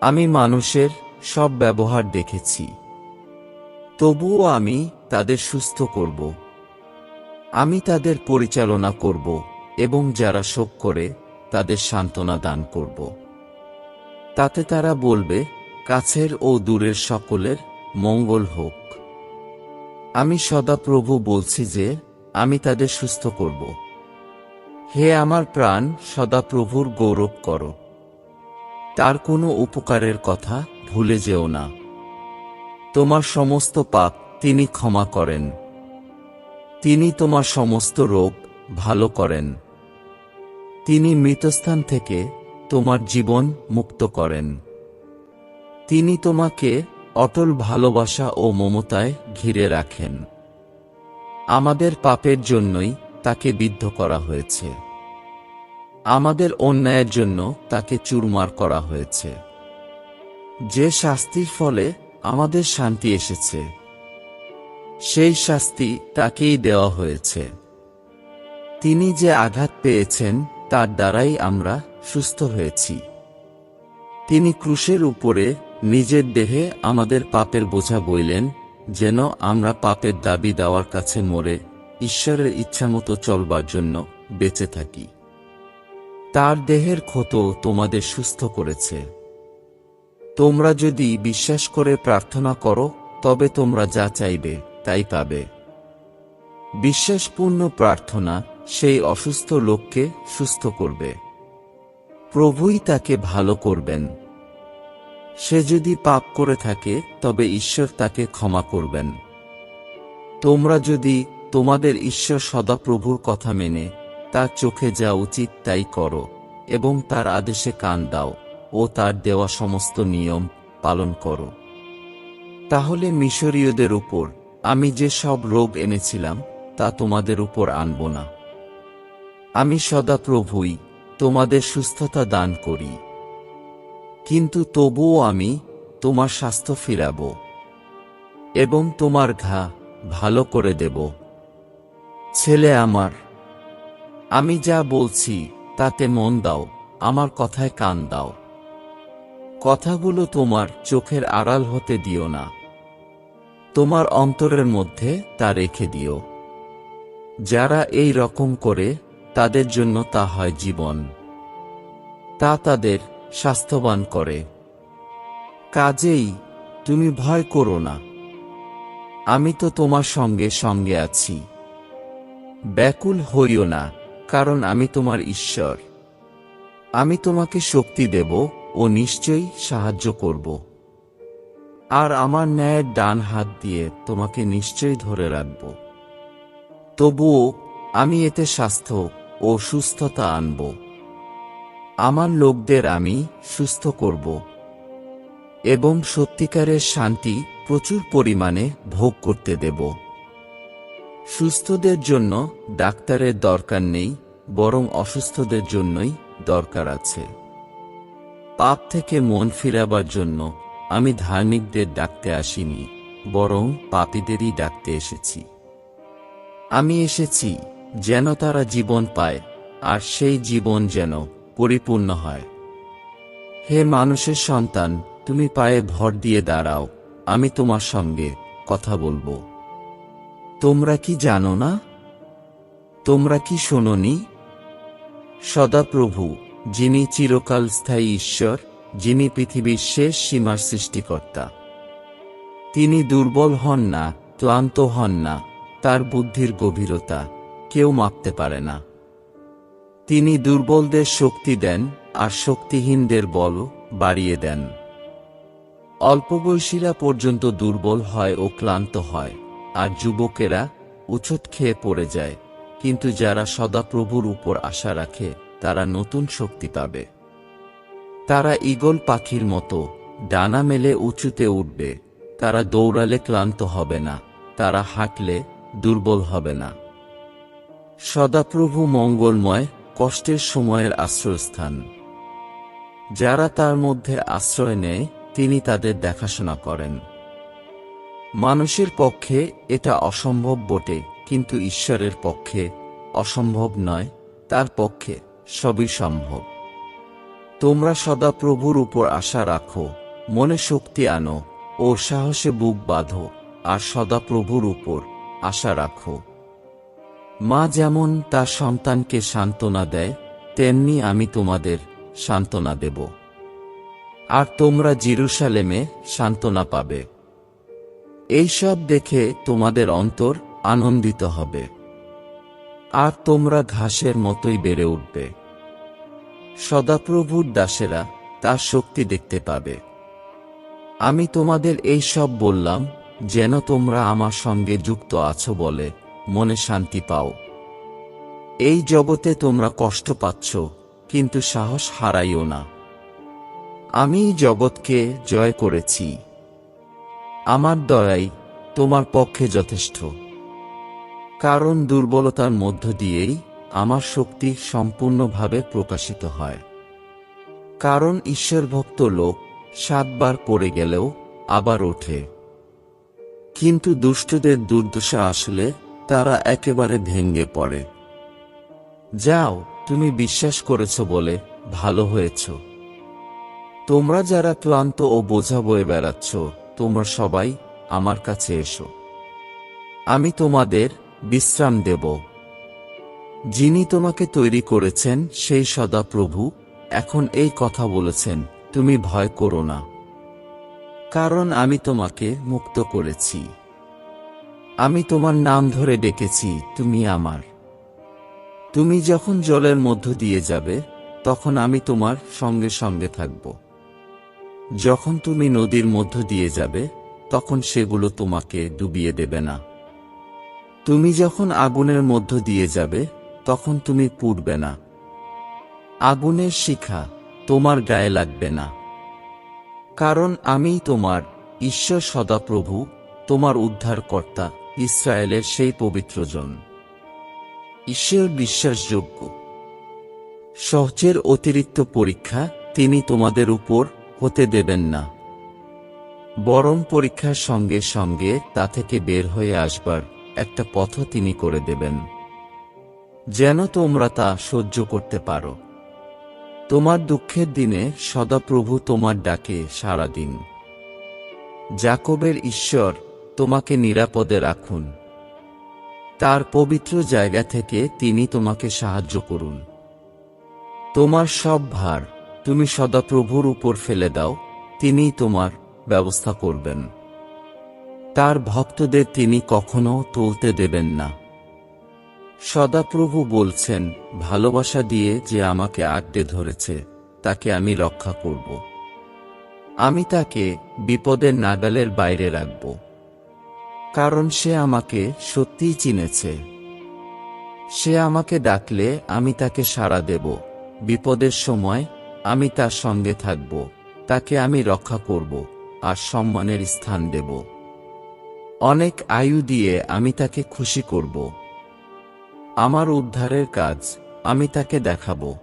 আমি মানুষের সব ব্যবহার দেখেছি। তবুও আমি তাদের সুস্থ করব। আমি তাদের পরিচালনা করব এবং যারা শোক করে, তাদের সান্ত্বনা দান করব। তাতে তারা বলবে, কাছের ও দূরের সকলের মঙ্গল হোক। আমি সদাপ্রভু বলছি যে, আমি তাদের সুস্থ করব। হে আমার প্রাণ, সদাপ্রভুর গৌরব করো। তার কোনো উপকারের কথা ভুলে যেও না। তোমার সমস্ত পাপ তিনি ক্ষমা করেন। তিনি তোমার সমস্ত রোগ ভালো করেন। তিনি মৃতস্থান থেকে তোমার জীবন মুক্ত করেন। তিনি তোমাকে অটল ভালোবাসা ও মমতায় ঘিরে রাখেন। আমাদের পাপের জন্যই তাকে বিদ্ধ করা হয়েছে। আমাদের অন্যায়ের জন্য তাকে চুরমার করা হয়েছে। যে শাস্তির ফলে আমাদের শান্তি এসেছে, সেই শাস্তি তাকেই দেওয়া হয়েছে। তিনি যে আঘাত পেয়েছেন, তার দ্বারাই আমরা সুস্থ হয়েছি। তিনি ক্রুশের উপরে নিজের দেহে আমাদের পাপের বোঝা বইলেন, যেন আমরা পাপের দাবি দেওয়ার কাছে মরে ঈশ্বরের ইচ্ছামতো চলবার জন্য বেঁচে থাকি। তার দেহের ক্ষত তোমাদের সুস্থ করেছে। তোমরা যদি বিশ্বাস করে প্রার্থনা করো, তবে তোমরা যা চাইবে, তাই পাবে। বিশ্বাসপূর্ণ প্রার্থনা সেই অসুস্থ লোককে সুস্থ করবে। প্রভুই তাকে ভালো করবেন। সে যদি পাপ করে থাকে, তবে ঈশ্বর তাকে ক্ষমা করবেন। তোমরা যদি তোমাদের ঈশ্বর সদাপ্রভুর কথা মেনে তার চোখে যা উচিত তাই করো, এবং তার আদেশে কান দাও, ও তার দেওয়া সমস্ত নিয়ম পালন করো। তাহলে মিশরীয়দের উপর আমি যে সব রোগ এনেছিলাম, তা তোমাদের উপর আনব না। আমি সদাপ্রভুই তোমাদের সুস্থতা দান করি। কিন্তু তবুও আমি তোমার স্বাস্থ্য ফিরাব, এবং তোমার ঘা ভালো করে দেব। ছেলে আমার আমি যা বলছি, তাতে মন দাও, আমার কথায় কান দাও। কথাগুলো তোমার চোখের আড়াল হতে দিও না। তোমার অন্তরের মধ্যে তা রেখে দিও। যারা এই রকম করে, তাদের জন্য তা হয় জীবন। তা তাদের স্বাস্থ্যবান করে। কাজেই তুমি ভয় করো না। আমি তো তোমার সঙ্গে সঙ্গে আছি। ব্যাকুল হইও না। কারণ আমি তোমার ঈশ্বর। আমি তোমাকে শক্তি দেব ও নিশ্চয়ই সাহায্য করব। আর আমার ন্যায়ের ডান হাত দিয়ে তোমাকে নিশ্চয়ই ধরে রাখব। তবুও আমি এতে স্বাস্থ্য ও সুস্থতা আনব। আমার লোকদের আমি সুস্থ করব। এবং সত্যিকারের শান্তি প্রচুর পরিমাণে ভোগ করতে দেব। সুস্থদের জন্য ডাক্তারের দরকার নেই, বরং অসুস্থদের জন্যই দরকার আছে। পাপ থেকে মন ফিরাবার জন্য আমি ধার্মিকদের ডাকতে আসিনি, বরং পাপীদেরই ডাকতে এসেছি। আমি এসেছি যেন তারা জীবন পায়, আর সেই জীবন যেন পরিপূর্ণ হয়। হে মানুষের সন্তান, তুমি পায়ে ভর দিয়ে দাঁড়াও, আমি তোমার সঙ্গে কথা বলব। তোমরা কি জানো না? তোমরা কি শোনি সদাপ্রভু, যিনি চিরকাল স্থায়ী ঈশ্বর, যিনি পৃথিবীর শেষ সীমার সৃষ্টিকর্তা, তিনি দুর্বল হন না, ক্লান্ত হন না, তার বুদ্ধির গভীরতা কেউ মাপতে পারে না। তিনি দুর্বলদের শক্তি দেন আর শক্তিহীনদের বল বাড়িয়ে দেন। অল্পবয়সীরা পর্যন্ত দুর্বল হয় ও ক্লান্ত হয়। আর যুবকেরা উচট খেয়ে পড়ে যায়, কিন্তু যারা সদাপ্রভুর উপর আশা রাখে, তারা নতুন শক্তি পাবে। তারা ঈগল পাখির মতো ডানা মেলে উঁচুতে উঠবে, তারা দৌড়ালে ক্লান্ত হবে না, তারা হাঁটলে দুর্বল হবে না। সদাপ্রভু মঙ্গলময় কষ্টের সময়ের আশ্রয়স্থান। যারা তার মধ্যে আশ্রয় নেয়, তিনি তাদের দেখাশোনা করেন। মানুষের পক্ষে এটা অসম্ভব বটে, কিন্তু ঈশ্বরের পক্ষে অসম্ভব নয়, তার পক্ষে সবই সম্ভব। তোমরা সদা প্রভুর উপর আশা রাখো, মনে শক্তি আনো ও সাহসে বুক বাঁধো, আর সদা প্রভুর উপর আশা রাখো। মা যেমন তার সন্তানকে সান্ত্বনা দেয়, তেমনি আমি তোমাদের সান্ত্বনা দেব। আর তোমরা জিরুসালেমে সান্ত্বনা পাবে। এইসব দেখে তোমাদের অন্তর আনন্দিত হবে। আর তোমরা ঘাসের মতোই বেড়ে উঠবে। সদাপ্রভুর দাসেরা তার শক্তি দেখতে পাবে। আমি তোমাদের এই সব বললাম, যেন তোমরা আমার সঙ্গে যুক্ত আছো বলে মনে শান্তি পাও। এই জগতে তোমরা কষ্ট পাচ্ছ, কিন্তু সাহস হারাইও না। আমি জগৎকে জয় করেছি। আমার দয়াই তোমার পক্ষে যথেষ্ট। কারণ দুর্বলতার মধ্য দিয়েই আমার শক্তি সম্পূর্ণভাবে প্রকাশিত হয়। কারণ ঈশ্বরভক্ত লোক সাতবার পড়ে গেলেও আবার ওঠে। কিন্তু দুষ্টদের দুর্দশা আসলে তারা একেবারে ভেঙ্গে পড়ে। যাও, তুমি বিশ্বাস করেছ বলে ভালো হয়েছ। তোমরা যারা ক্লান্ত ও বোঝা বয়ে বেড়াচ্ছ তোমরা সবাই আমার কাছে এসো। আমি তোমাদের বিশ্রাম দেব। যিনি তোমাকে তৈরি করেছেন, সেই সদা প্রভু এখন এই কথা বলেছেন, তুমি ভয় করো না। কারণ আমি তোমাকে মুক্ত করেছি। আমি তোমার নাম ধরে ডেকেছি, তুমি আমার। তুমি যখন জলের মধ্য দিয়ে যাবে, তখন আমি তোমার সঙ্গে সঙ্গে থাকব। যখন তুমি নদীর মধ্য দিয়ে যাবে, তখন সেগুলো তোমাকে ডুবিয়ে দেবে না। তুমি যখন আগুনের মধ্য দিয়ে যাবে, তখন তুমি পুড়বে না। আগুনের শিখা তোমার গায়ে লাগবে না। কারণ আমি তোমার ঈশ্বর সদাপ্রভু, তোমার উদ্ধারকর্তা, ইসরায়েলের সেই পবিত্রজন ঈশ্বর বিশ্বাসযোগ্য। সহজের অতিরিক্ত পরীক্ষা তিনি তোমাদের উপর হতে দেবেন না। বরং পরীক্ষার সঙ্গে সঙ্গে তা থেকে বের হয়ে আসবার একটা পথ তিনি করে দেবেন। যেন তোমরা তা সহ্য করতে পারো। তোমার দুঃখের দিনে সদাপ্রভু তোমার ডাকে সারা দিন। জাকবের ঈশ্বর তোমাকে নিরাপদে রাখুন। তার পবিত্র জায়গা থেকে তিনি তোমাকে সাহায্য করুন। তোমার সব ভার তুমি সদাপ্রভুর উপর ফেলে দাও তিনি তোমার ব্যবস্থা করবেন। তার ভক্তদের তিনি কখনো তুলতে দেবেন না। সদাপ্রভু বলছেন, ভালোবাসা দিয়ে যে আমাকে আড্ডে ধরেছে, তাকে আমি রক্ষা করব। আমি তাকে বিপদের নাগালের বাইরে রাখব। কারণ সে আমাকে সত্যিই চিনেছে। সে আমাকে ডাকলে আমি তাকে সাড়া দেব। বিপদের সময় আমি তার সঙ্গে থাকব, তাকে আমি রক্ষা করব, আর সম্মানের স্থান দেব। অনেক আয়ু দিয়ে আমি তাকে খুশি করব। আমার উদ্ধারের কাজ আমি তাকে দেখাবো।